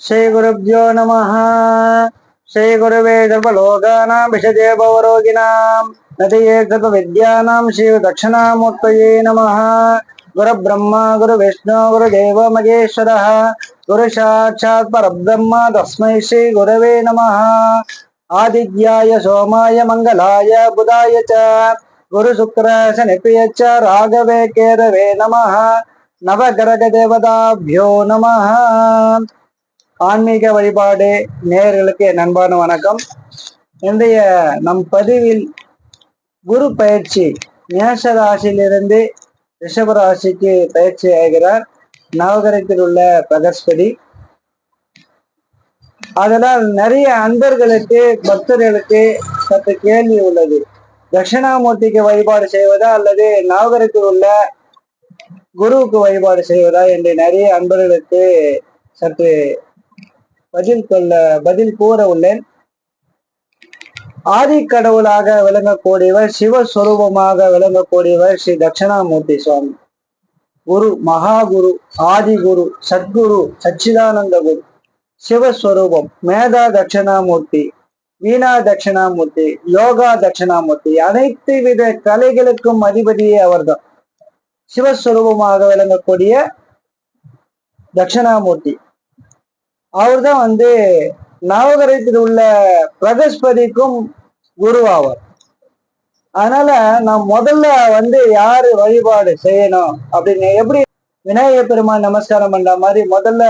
श्री श्रीगुरुभ्यो नमः। श्रीगुरुवे सर्वलोकानाभिषदे भवरोगिणां नतिये सर्वविद्यानां श्रीदक्षिणामूर्तये गुर विष्णु गुरुविष्णु, गुरुदेव, महेश्वरः। गुरुसाक्षात् परब्रह्म तस्मै श्रीगुरवे नम। आदित्याय, सोमाय, मंगलाय, बुधाय च। गुरुशुक्र शनिप्रिय च, राघवे केरवे नम। नवगरगदेवताभ्यो नमः। ஆன்மீக வழிபாடு நேயர்களுக்கு நண்பான வணக்கம். இன்றைய நம் பதிவில் குரு பயிற்சி மேஷ ராசியிலிருந்து ரிஷப ராசிக்கு பயிற்சி ஆகிறார். நவகரத்தில் உள்ள பிரகஸ்பதி. அதனால் நிறைய அன்பர்களுக்கு பக்தர்களுக்கு சற்று கேள்வி உள்ளது. தட்சிணாமூர்த்திக்கு வழிபாடு செய்வதா அல்லது நவகரத்தில் உள்ள குருவுக்கு வழிபாடு செய்வதா என்று நிறைய அன்பர்களுக்கு சற்று பதில் கொள்ள பதில் கூற உள்ளேன். ஆதி கடவுளாக விளங்கக்கூடியவர் சிவஸ்வரூபமாக விளங்கக்கூடியவர் ஸ்ரீ தட்சிணாமூர்த்தி சுவாமி. குரு மகாகுரு ஆதிகுரு சத்குரு சச்சிதானந்த குரு சிவஸ்வரூபம் மேதா தட்சிணாமூர்த்தி வீணா தட்சிணாமூர்த்தி யோகா தட்சிணாமூர்த்தி அனைத்து வித கலைகளுக்கும் அதிபதியே அவர்தான். சிவஸ்வரூபமாக விளங்கக்கூடிய தட்சிணாமூர்த்தி. அவர் தான் வந்து நவகரத்தில் உள்ள பிரகஸ்பதிக்கும் குரு ஆவார் அதனால நான் முதல்ல வந்து யாரு வழிபாடு செய்யணும் அப்படின்னு எப்படி விநாயகர் பெருமான் நமஸ்காரம் பண்ற மாதிரி முதல்ல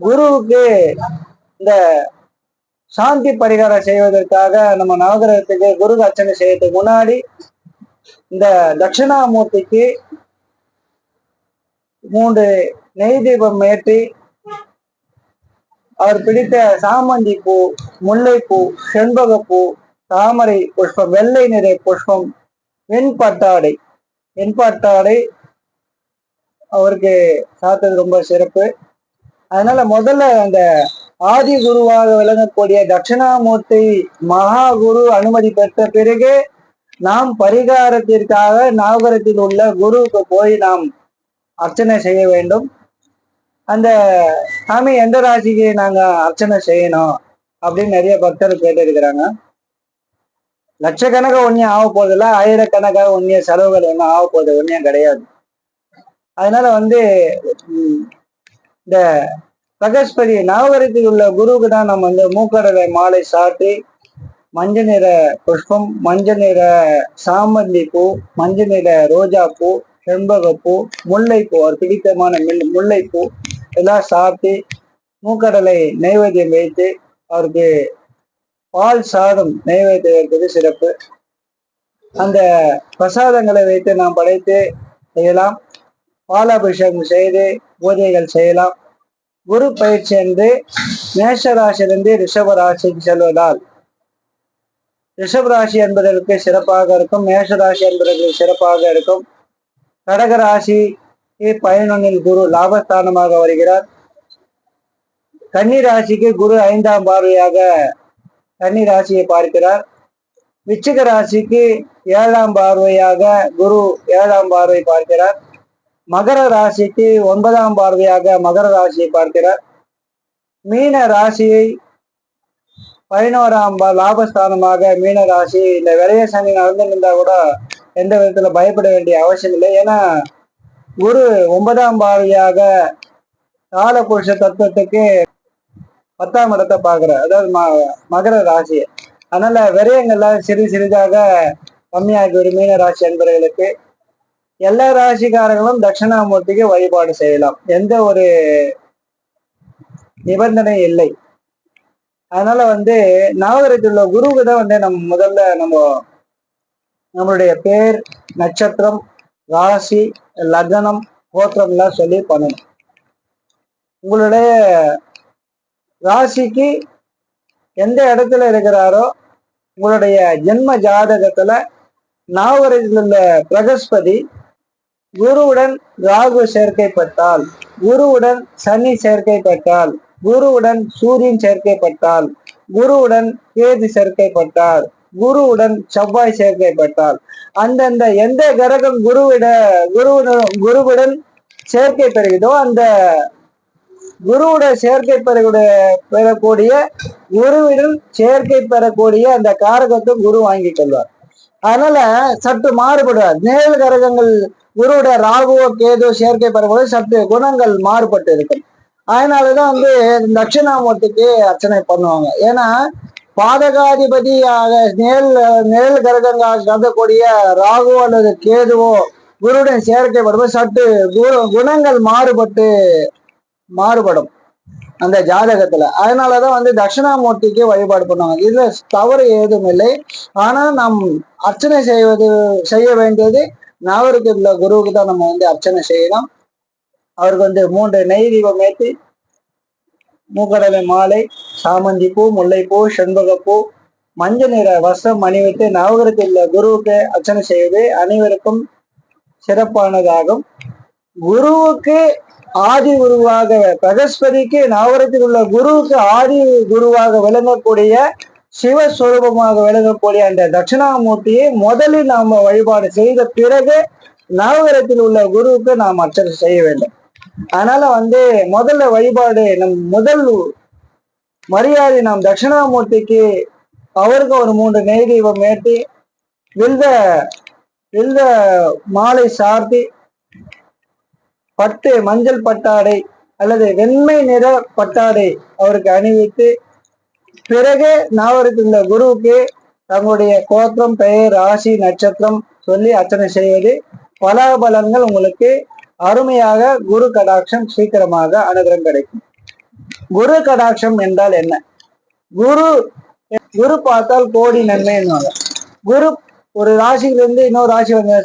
குருவுக்கு இந்த சாந்தி பரிகாரம் செய்வதற்காக நம்ம நவகிரகத்துக்கு குரு அர்ச்சனை செய்யறதுக்கு முன்னாடி இந்த தட்சிணாமூர்த்திக்கு மூன்று நெய் தீபம் ஏற்றி அவர் பிடித்த சாமந்தி பூ முல்லைப்பூ செண்பகப்பூ தாமரை புஷ்பம் வெள்ளை நிற புஷ்பம் வெண்பட்டாடை. வெண்பட்டாடை அவருக்கு சாத்தது ரொம்ப சிறப்பு. அதனால முதல்ல அந்த ஆதி குருவாக விளங்கக்கூடிய தட்சிணாமூர்த்தி மகா குரு அனுமதி பெற்ற பிறகு நாம் பரிகாரத்திற்காக நாகரத்தில் உள்ள குருவுக்கு போய் நாம் அர்ச்சனை செய்ய வேண்டும். அந்த சாமி எந்த ராசிக்கு நாங்க அர்ச்சனை செய்யணும் அப்படின்னு நிறைய பக்தர் கேட்டிருக்கிறாங்க. லட்சக்கணக்காக ஒன்றியம் ஆக போதில்ல ஆயிரக்கணக்காக ஒன்றிய செலவுகள் ஒன்றும் ஆக போகுது ஒன்றியம் கிடையாது. அதனால வந்து இந்த பிரகஸ்பதி நவகரத்தில் உள்ள குருவுக்கு தான் நம்ம வந்து மூக்கடலை மாலை சாட்டி மஞ்சள் நிற புஷ்பம் மஞ்சள் நிற சாமந்தி பூ மஞ்சள் நிற ரோஜா பூ செண்பகப்பூ முல்லைப்பூ அவர் பிடித்தமான மில் முல்லைப்பூ எல்லாம் சாப்பிட்டு மூக்கடலை நைவேத்தியம் வைத்து அவருக்கு பால் சாதம் நைவேத்தியம் வைப்பது சிறப்பு. அந்த பிரசாதங்களை வைத்து நாம் படைத்து செய்யலாம். பாலாபிஷேகம் செய்து பூஜைகள் செய்யலாம். குரு பயிற்சி என்று மேஷ ராசியிலிருந்து ரிஷப ராசிக்கு செல்வதால் ரிஷப் ராசி என்பதற்கு சிறப்பாக இருக்கும். மேஷ ராசி என்பதற்கு சிறப்பாக இருக்கும். கடக ராசி குரு லாபஸ்தானமாக வருகிறார். கன்னி ராசிக்கு குரு ஐந்தாம் பார்வையாக கன்னி ராசியை பார்க்கிறார். விச்சிக ராசிக்கு ஏழாம் பார்வையாக குரு ஏழாம் பார்வை பார்க்கிறார். மகர ராசிக்கு ஒன்பதாம் பார்வையாக மகர ராசியை பார்க்கிறார். மீன ராசியை பதினோராம் லாபஸ்தானமாக மீன ராசி இந்த விளைய சனி நடந்துருந்தா கூட எந்த விதத்துல பயப்பட வேண்டிய அவசியம் இல்லை. ஏன்னா குரு ஒன்பதாம் பாவியாக காலபுருஷ தத்துவத்துக்கு பத்தாம் இடத்தை பாக்குற அதாவது ம மகர ராசி. அதனால விரயங்கள்லாம் சிறு சிறிதாக கம்மியாகி ஒரு மீன ராசி என்பவர்களுக்கு எல்லா ராசிக்காரர்களும் தட்சிணாமூர்த்திக்கு வழிபாடு செய்யலாம். எந்த ஒரு நிபந்தனை இல்லை. அதனால வந்து நவகரத்தில் உள்ள குருவுக்கு தான் வந்து நம்ம முதல்ல நம்ம நம்மளுடைய பேர் நட்சத்திரம் ராசி லக்னம் கோத்திரம்லாம் சொல்லி பண்ணணும். உங்களுடைய ராசிக்கு எந்த இடத்துல இருக்கிறாரோ உங்களுடைய ஜென்ம ஜாதகத்துல நாவரத்தில் உள்ள பிரகஸ்பதி குருவுடன் ராகு சேர்க்கைப்பட்டால் குருவுடன் சனி சேர்க்கை பெற்றால் குருவுடன் சூரியன் சேர்க்கைப்பட்டால் குருவுடன் கேது சேர்க்கைப்பட்டால் குருவுடன் செவ்வாய் சேர்க்கை பெற்றார் அந்தந்த எந்த கிரகம் குருவிட குருவுடன் குருவுடன் சேர்க்கை பெறுகிறதோ அந்த குருவோட சேர்க்கை பெறக்கூடிய பெறக்கூடிய குருவிடம் சேர்க்கை பெறக்கூடிய அந்த காரகத்தை குரு வாங்கிக் கொள்வார். அதனால சற்று மாறுபடுவார். நேல் கரகங்கள் குருவுடைய ராகுவோ கேதோ சேர்க்கை பெறக்கூடிய சற்று குணங்கள் மாறுபட்டு இருக்கும். அதனாலதான் வந்து தட்சிணாமூர்த்திக்கு அர்ச்சனை பண்ணுவாங்க. ஏன்னா பாதகாதிபதியாக நேல் நேல் கிரகங்களாக கருதக்கூடிய ராகு அல்லது கேதுவோ குருடன் சேர்க்கைப்படும்போது சற்று குணங்கள் மாறுபட்டு மாறுபடும் அந்த ஜாதகத்துல. அதனாலதான் வந்து தட்சிணாமூர்த்திக்கு வழிபாடு பண்ணுவாங்க. இதுல தவறு ஏதும் இல்லை. ஆனா நாம் அர்ச்சனை செய்வது செய்ய வேண்டியது நவருக்கு உள்ள குருவுக்கு தான் நம்ம வந்து அர்ச்சனை செய்யலாம். அவருக்கு வந்து மூன்று நெய் தீபம் ஏற்றி மூக்கடலை மாலை சாமந்தி பூ முல்லைப்பூ செண்பகப்பூ மஞ்சள் நிற வஸ்திரம் அணிவித்து நவகிரகத்தில் உள்ள குருவுக்கு அர்ச்சனை செய்வது அனைவருக்கும் சிறப்பானதாகும். குருவுக்கு ஆதி குருவாக பிரகஸ்பதிக்கு நவரத்தில் உள்ள குருவுக்கு ஆதி குருவாக விளங்கக்கூடிய சிவஸ்வரூபமாக விளங்கக்கூடிய அந்த தட்சிணாமூர்த்தியை முதலில் நாம் வழிபாடு செய்த பிறகு நவகிரகத்தில் உள்ள குருவுக்கு நாம் அர்ச்சனை செய்ய வேண்டும். அதனால வந்து முதல்ல வழிபாடு நம் முதல் மரியாதை நாம் தட்சிணாமூர்த்திக்கு அவருக்கு ஒரு மூன்று நெய் தீபம் ஏற்றி வில்வ வில்வ மாலை சார்த்தி பட்டு மஞ்சள் பட்டாடை அல்லது வெண்மை நிற பட்டாடை அவருக்கு அணிவித்து பிறகு நாவருக்கு இந்த குருவுக்கு தங்களுடைய கோத்திரம் பெயர் ராசி நட்சத்திரம் சொல்லி அர்ச்சனை செய்வது. பலாபலன்கள் உங்களுக்கு அருமையாக குரு கடாட்சம் சீக்கிரமாக அனுகிரம் கிடைக்கும். குரு கடாட்சம் என்றால் என்ன? குரு குரு பார்த்தால் கோடி நன்மைன்னு குரு ஒரு ராசியிலிருந்து இன்னொரு ராசி வந்து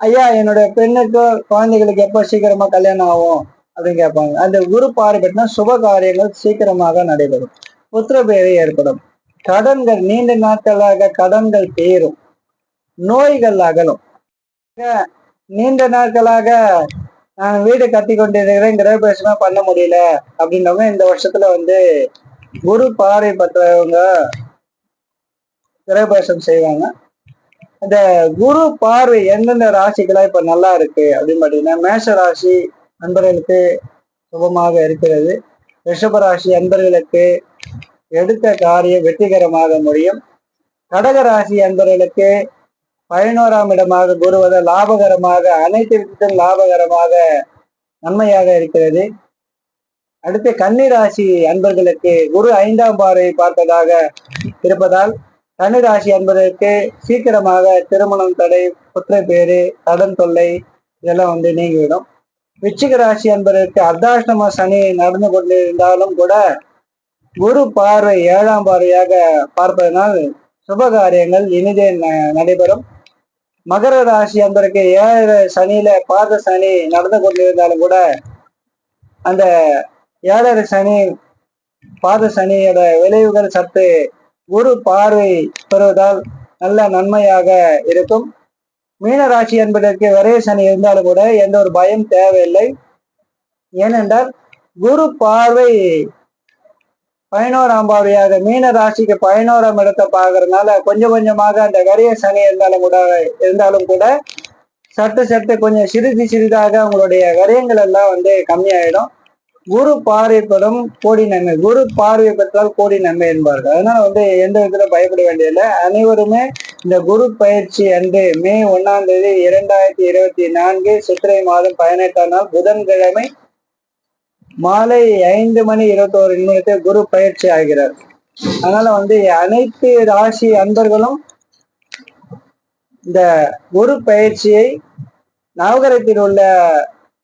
ஐயா என்னுடைய பெண்ணுக்கு குழந்தைகளுக்கு எப்போ சீக்கிரமா கல்யாணம் ஆகும்? அப்படின்னு கேட்பாங்க. அந்த குரு பார்வைப்பட்டினா சுப காரியங்கள் சீக்கிரமாக நடைபெறும். புத்திர பேரை ஏற்படும். கடன்கள் நீண்ட நாட்களாக கடன்கள் தீரும் நோய்கள் அகலும். நீண்ட நாட்களாக வீடு கட்டி கொண்டிருக்கிறேன் கிரகபிரவேசமா பண்ண முடியல. அப்படின்றவங்க இந்த வருஷத்துல வந்து குரு பார்வை பற்றவங்க கிரகபிரவேசம் செய்வாங்க. இந்த குரு பார்வை எந்தெந்த ராசிக்கெல்லாம் இப்ப நல்லா இருக்கு அப்படின்னு பாத்தீங்கன்னா மேஷ ராசி அன்பர்களுக்கு சுபமாக இருக்கிறது. ரிஷப ராசி அன்பர்களுக்கு எடுத்த காரியம் வெற்றிகரமாக முடியும். கடக ராசி அன்பர்களுக்கு பதினோராம் இடமாக கூறுவது லாபகரமாக அனைத்து விதத்திலும் லாபகரமாக நன்மையாக இருக்கிறது. அடுத்து கன்னிராசி அன்பர்களுக்கு குரு ஐந்தாம் பார்வை பார்ப்பதாக இருப்பதால் கன்னிராசி அன்பர்களுக்கு சீக்கிரமாக திருமணம் தடை குற்ற பேரு கடன் தொல்லை இதெல்லாம் வந்து நீங்கிவிடும். விச்சிக ராசி அன்பர்களுக்கு அர்த்தாஷ்டம சனி நடந்து கொண்டிருந்தாலும் கூட குரு பார்வை ஏழாம் பார்வையாக பார்ப்பதனால் சுபகாரியங்கள் இனிதே ந- நடைபெறும். மகர ராசி அன்பருக்கு ஏழரை சனியில பாத சனி நடந்து கொண்டிருந்தாலும் கூட அந்த ஏழரை சனி பாத சனியோட விளைவுகள் சற்று குரு பார்வை பெறுவதால் நல்ல நன்மையாக இருக்கும். மீன ராசி என்பதற்கு ஒரே சனி இருந்தாலும் கூட எந்த ஒரு பயம் தேவையில்லை. ஏனென்றால் குரு பார்வை பதினோராம் பார்வையாக மீன ராசிக்கு பதினோராம் இடத்தை பார்க்கறதுனால கொஞ்சம் கொஞ்சமாக அந்த வரிய சனி இருந்தாலும் கூட இருந்தாலும் கூட சட்டு சட்டு கொஞ்சம் சிறிது சிறிதாக உங்களுடைய கரியங்கள் எல்லாம் வந்து கம்மியாயிடும். குரு பார்வை பெறும் கோடி நன்மை. குரு பார்வை பெற்றால் கோடி நன்மை என்பார்கள். அதனால வந்து எந்த விதத்துல பயப்பட வேண்டியதில்லை. அனைவருமே இந்த குரு பயிற்சி அன்று மே ஒன்னாம் தேதி இரண்டாயிரத்தி இருபத்தி நான்கு சித்திரை மாதம் பதினெட்டாம் நாள் புதன்கிழமை மாலை ஐந்து மணி இருபத்தோரு நிமிடத்தை குரு பயிற்சி ஆகிறார். அதனால வந்து அனைத்து ராசி அன்பர்களும் இந்த குரு பயிற்சியை நவகரத்தில் உள்ள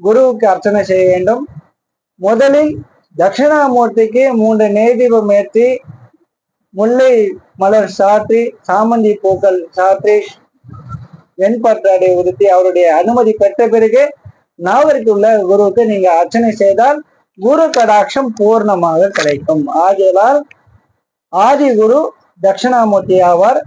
குருவுக்கு அர்ச்சனை செய்ய வேண்டும். முதலில் தட்சிணாமூர்த்திக்கு மூன்று நெய்தீபம் ஏற்றி முல்லை மலர் சாற்றி சாமந்தி பூக்கள் சாற்றி வெண்பற்றாடை உடுத்தி அவருடைய அனுமதி பெற்ற பிறகு நாவருக்கு உள்ள குருவுக்கு நீங்க அர்ச்சனை செய்தால் குரு கடாட்சம் பூர்ணமாக கிடைக்கும். ஆகையால் ஆதி குரு தட்சிணாமூர்த்தி ஆவார்.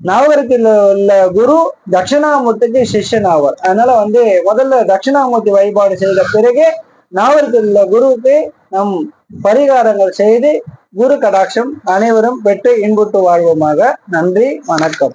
நவகரத்தில் உள்ள குரு தட்சிணாமூர்த்திக்கு சிஷ்யன் ஆவார் அதனால வந்து முதல்ல தட்சிணாமூர்த்தி வழிபாடு செய்த பிறகு நாவகரத்தில் உள்ள குருவுக்கு நம் பரிகாரங்கள் செய்து குரு கடாட்சம் அனைவரும் பெற்று இன்புட்டு வாழ்வோமாக. நன்றி வணக்கம்.